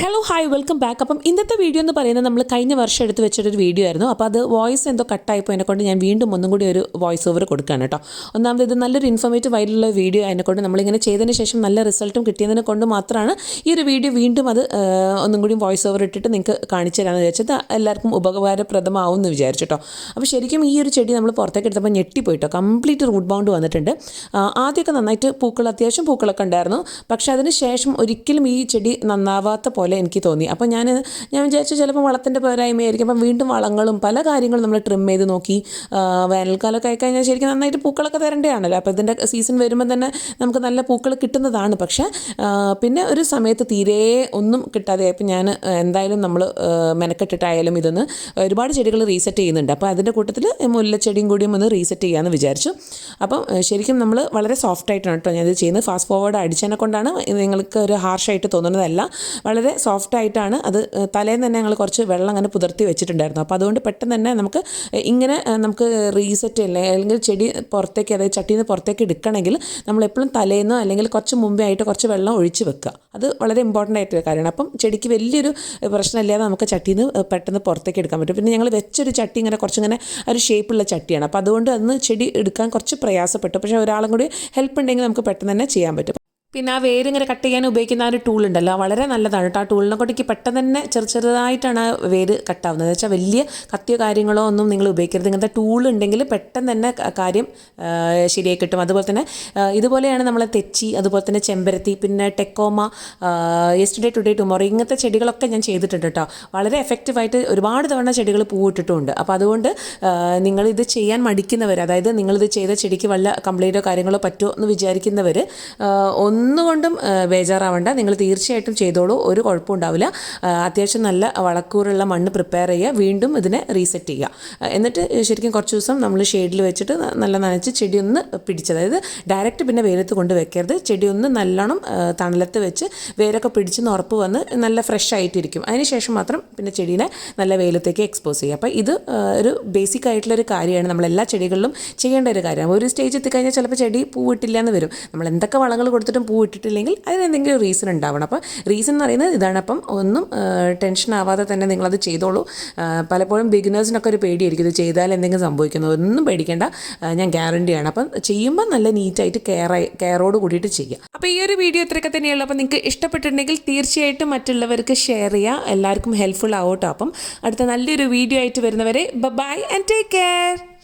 Hello hi welcome back അപ്പം ഇന്നത്തെ video എന്ന് പറയുന്നത് നമ്മൾ കഴിഞ്ഞ വർഷം എടുത്ത് വെച്ചിട്ടൊരു വീഡിയോ ആയിരുന്നു. അപ്പോൾ അത് വോയിസ് എന്തോ കട്ടായിപ്പോൾ എന്നെക്കൊണ്ട് ഞാൻ വീണ്ടും ഒന്നും കൂടി ഒരു വോയിസ് ഓവർ കൊടുക്കുകയാണ് കേട്ടോ. ഒന്നാമത് ഇത് നല്ലൊരു ഇൻഫോർമേറ്റീവ് ആയിട്ടുള്ള വീഡിയോ ആയതിനെക്കൊണ്ട് കൊണ്ട് നമ്മളിങ്ങനെ ചെയ്തതിന് ശേഷം നല്ല റിസൾട്ടും കിട്ടിയതിനെ കൊണ്ട് മാത്രമാണ് ഈ ഒരു വീഡിയോ വീണ്ടും അത് ഒന്നും കൂടി വോയിസ് ഓവർ ഇട്ടിട്ട് നിങ്ങൾക്ക് കാണിച്ചു തരാമെന്ന് വിചാരിച്ചത്. എല്ലാവർക്കും ഉപകാരപ്രദമാവും എന്ന് വിചാരിച്ചു കേട്ടോ. അപ്പോൾ ശരിക്കും ഈ ഒരു ചെടി നമ്മൾ പുറത്തേക്ക് എടുത്തപ്പോൾ ഞെട്ടിപ്പോയിട്ടോ. കംപ്ലീറ്റ് റൂട്ട് ബൗണ്ട് വന്നിട്ടുണ്ട്. ആദ്യമൊക്കെ നന്നായിട്ട് പൂക്കൾ അത്യാവശ്യം പൂക്കളൊക്കെ ഉണ്ടായിരുന്നു. പക്ഷേ അതിന് ശേഷം ഒരിക്കലും ഈ ചെടി നന്നാവാത്ത പോലെ എനിക്ക് തോന്നി. അപ്പോൾ ഞാൻ ഞാൻ വിചാരിച്ചു ചിലപ്പോൾ വളത്തിന്റെ പോരായ്മയായിരിക്കും. അപ്പം വീണ്ടും വളങ്ങളും പല കാര്യങ്ങളും നമ്മൾ ട്രിം ചെയ്ത് നോക്കി വേനൽക്കാലമൊക്കെ ആയിക്കഴിഞ്ഞാൽ ശരിക്കും നന്നായിട്ട് പൂക്കളൊക്കെ തരേണ്ടതാണല്ലോ. അപ്പോൾ ഇതിന്റെ സീസൺ വരുമ്പോൾ തന്നെ നമുക്ക് നല്ല പൂക്കൾ കിട്ടുന്നതാണ്. പക്ഷേ പിന്നെ ഒരു സമയത്ത് തീരെ ഒന്നും കിട്ടാതെ ആയപ്പോൾ ഞാൻ എന്തായാലും നമ്മൾ മെനക്കെട്ടിട്ടായാലും ഇതൊന്ന് ഒരുപാട് ചെടികൾ റീസെറ്റ് ചെയ്യുന്നുണ്ട്. അപ്പോൾ അതിന്റെ കൂട്ടത്തിൽ മുല്ലച്ചെടിയും കൂടിയും ഒന്ന് റീസെറ്റ് ചെയ്യാമെന്ന് വിചാരിച്ചു. അപ്പം ശരിക്കും നമ്മൾ വളരെ സോഫ്റ്റ് ആയിട്ടാണ് കേട്ടോ ഞാനിത് ചെയ്യുന്നത്. ഫാസ്റ്റ് ഫോർവേഡ് അടിച്ചതിനെ കൊണ്ടാണ് നിങ്ങൾക്ക് ഒരു ഹാർഷായിട്ട് തോന്നുന്നതല്ല. വളരെ സോഫ്റ്റ് ആയിട്ടാണ് അത് തലേന്ന് തന്നെ ഞങ്ങൾ കുറച്ച് വെള്ളം അങ്ങനെ പുതിർത്തി വെച്ചിട്ടുണ്ടായിരുന്നു. അപ്പോൾ അതുകൊണ്ട് പെട്ടെന്ന് തന്നെ നമുക്ക് ഇങ്ങനെ നമുക്ക് റീസെറ്റ് അല്ലേ അല്ലെങ്കിൽ ചെടി പുറത്തേക്ക് അതായത് ചട്ടിയിൽ നിന്ന് പുറത്തേക്ക് എടുക്കണമെങ്കിൽ നമ്മൾ എപ്പോഴും തലേന്നോ അല്ലെങ്കിൽ കുറച്ച് മുമ്പേ ആയിട്ട് കുറച്ച് വെള്ളം ഒഴിച്ച് വെക്കുക. അത് വളരെ ഇമ്പോർട്ടന്റ് ആയിട്ടൊരു കാര്യമാണ്. അപ്പം ചെടിക്ക് വലിയൊരു പ്രശ്നമില്ലാതെ നമുക്ക് ചട്ടിയിൽ നിന്ന് പെട്ടെന്ന് പുറത്തേക്ക് എടുക്കാൻ പറ്റും. പിന്നെ ഞങ്ങൾ വെച്ചൊരു ചട്ടി ഇങ്ങനെ കുറച്ചിങ്ങനെ ഒരു ഷേപ്പുള്ള ചട്ടിയാണ്. അപ്പോൾ അതുകൊണ്ട് അന്ന് ചെടി എടുക്കാൻ കുറച്ച് പ്രയാസപ്പെട്ടു. പക്ഷേ ഒരാളും കൂടി ഹെൽപ്പ് ഉണ്ടെങ്കിൽ നമുക്ക് പെട്ടെന്ന് തന്നെ ചെയ്യാൻ പറ്റും. പിന്നെ ആ വേര് ഇങ്ങനെ കട്ട് ചെയ്യാൻ ഉപയോഗിക്കുന്ന ആ ഒരു ടൂൾ ഉണ്ടല്ലോ വളരെ നല്ലതാണ് കേട്ടോ. ആ ടൂളിനെ കൊണ്ടേക്ക് പെട്ടെന്ന് തന്നെ ചെറു ചെറുതായിട്ടാണ് ആ വേര് കട്ടാവുന്നത് വെച്ചാൽ വലിയ കത്തിയോ കാര്യങ്ങളോ ഒന്നും നിങ്ങൾ ഉപയോഗിക്കരുത്. ഇങ്ങനത്തെ ടൂൾ ഉണ്ടെങ്കിൽ പെട്ടെന്ന് തന്നെ കാര്യം ശരിയായി കിട്ടും. അതുപോലെ തന്നെ ഇതുപോലെയാണ് നമ്മൾ തെച്ചി അതുപോലെ തന്നെ ചെമ്പരത്തി പിന്നെ ടെക്കോമ യെസ്റ്റർഡേ ടുഡേ ടുമോറോ ഇങ്ങനത്തെ ചെടികളൊക്കെ ഞാൻ ചെയ്തിട്ടുണ്ട് കേട്ടോ. വളരെ എഫക്റ്റീവായിട്ട് ഒരുപാട് തവണ ചെടികൾ പൂവിട്ടിട്ടുമുണ്ട് അപ്പോൾ അതുകൊണ്ട് നിങ്ങളിത് ചെയ്യാൻ മടിക്കുന്നവർ അതായത് നിങ്ങളിത് ചെയ്ത ചെടിക്ക് വല്ല കംപ്ലൈന്റോ കാര്യങ്ങളോ പറ്റുമോ എന്ന് വിചാരിക്കുന്നവർ ഒന്നുകൊണ്ടും ബേജാറാവണ്ട. നിങ്ങൾ തീർച്ചയായിട്ടും ചെയ്തോളൂ. ഒരു കുഴപ്പവും ഉണ്ടാവില്ല അത്യാവശ്യം നല്ല വളക്കൂറുള്ള മണ്ണ് പ്രിപ്പയർ ചെയ്യുക. വീണ്ടും ഇതിനെ റീസെറ്റ് ചെയ്യുക. എന്നിട്ട് ശരിക്കും കുറച്ച് ദിവസം നമ്മൾ ഷെയ്ഡിൽ വെച്ചിട്ട് നല്ല നനച്ച് ചെടി ഒന്ന് പിടിച്ച് അതായത് ഡയറക്റ്റ് പിന്നെ വെയിലത്ത് കൊണ്ട് വെക്കരുത്. ചെടി ഒന്ന് നല്ലോണം തണലത്ത് വെച്ച് വേരൊക്കെ പിടിച്ചെന്ന് ഉറപ്പ് വന്ന് നല്ല ഫ്രഷ് ആയിട്ടിരിക്കും. അതിനുശേഷം മാത്രം പിന്നെ ചെടീനെ നല്ല വെയിലത്തേക്ക് എക്സ്പോസ് ചെയ്യുക. അപ്പോൾ ഇത് ഒരു ബേസിക് ആയിട്ടുള്ളൊരു കാര്യമാണ്. നമ്മൾ എല്ലാ ചെടികളിലും ചെയ്യേണ്ട ഒരു കാര്യമാണ്. ഒരു സ്റ്റേജ് എത്തിക്കഴിഞ്ഞാൽ ചിലപ്പോൾ ചെടി പൂവിട്ടില്ല എന്ന് വരും. നമ്മൾ എന്തൊക്കെ വളങ്ങൾ കൊടുത്തിട്ടും പൂവിട്ടിട്ടില്ലെങ്കിൽ അതിനെന്തെങ്കിലും റീസൺ ഉണ്ടാവണം. അപ്പോൾ റീസൺ എന്ന് പറയുന്നത് ഇതാണ്. അപ്പം ഒന്നും ടെൻഷൻ ആവാതെ തന്നെ നിങ്ങളത് ചെയ്തോളൂ. പലപ്പോഴും ബിഗിനേഴ്സിനൊക്കെ ഒരു പേടിയായിരിക്കും ഇത് ചെയ്താൽ എന്തെങ്കിലും സംഭവിക്കുന്നു. ഒന്നും പേടിക്കേണ്ട. ഞാൻ ഗ്യാരണ്ടിയാണ് അപ്പം ചെയ്യുമ്പോൾ നല്ല നീറ്റായിട്ട് കെയർ കെയറോട് കൂടിയിട്ട് ചെയ്യുക അപ്പോൾ ഈ ഒരു വീഡിയോ ഇത്രയൊക്കെ തന്നെയുള്ളൂ. അപ്പോൾ നിങ്ങൾക്ക് ഇഷ്ടപ്പെട്ടിട്ടുണ്ടെങ്കിൽ തീർച്ചയായിട്ടും മറ്റുള്ളവർക്ക് ഷെയർ ചെയ്യുക എല്ലാവർക്കും ഹെൽപ്ഫുൾ ആവട്ടോ. അപ്പം അടുത്ത നല്ലൊരു വീഡിയോ ആയിട്ട് വരുന്നവരെ ബൈ ആൻഡ് ടേക്ക് കെയർ